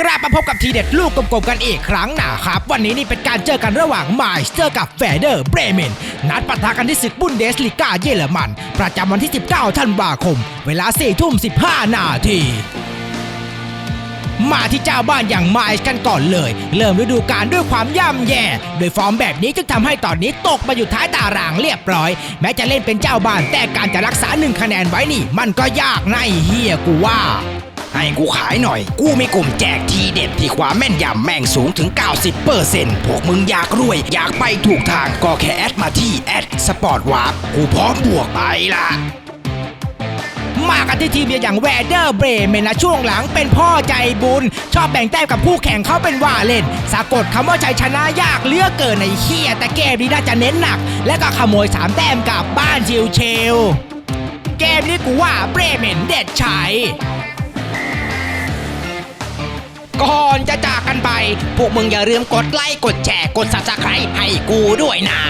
กล้าพบกับทีเด็ดลูกกลมๆกันอีกครั้งนะครับ วันนี้นี่เป็นการเจอกันระหว่างไมล์เจอร์กับแฟเดอร์เบรเมน นัดปะทะกันที่ศึกบุนเดสลิก้าเยอรมัน ประจำวันที่ 19 ธันวาคม เวลา 4 ทุ่ม 15 นาทีมาที่เจ้าบ้านอย่างไมล์กันก่อนเลย เริ่มฤดูกาลด้วยความย่ำแย่ โดยฟอร์มแบบนี้จึงทำให้ตอนนี้ตกมาอยู่ท้ายตารางเรียบร้อย แม้จะเล่นเป็นเจ้าบ้านแต่การจะรักษาหนึ่งคะแนนไว้นี่ มันก็ยากในเฮียกูว่า ให้กูขายหน่อย กูมีกลุ่มแจกทีเด็ดที่ความแม่นยำแม่งสูงถึง 90%พวกมึงอยากรวย อยากไปถูกทางก็แค่แอดมาที่แอดสปอร์ตวาร์ปกูพร้อมบวกไปล่ะมากันที่ทีมอย่างแวเดอร์เบรเมนนะช่วงหลังเป็นพ่อใจบุญ ชอบแบ่งแต้มกับคู่แข่งเขาเป็นว่าเล่น สะกดคำว่าชัยชนะยากเลือกเกินในเฮียแต่เกมนี้น่าจะเน้นหนัก และก็ขโมยสามแต้มกลับบ้านชิวเชล เกมนี้กูว่าเบรเมนเด็ดชัย พวกมึงอย่าลืมกดไลค์กดแชร์กด subscribe ให้กูด้วยนะ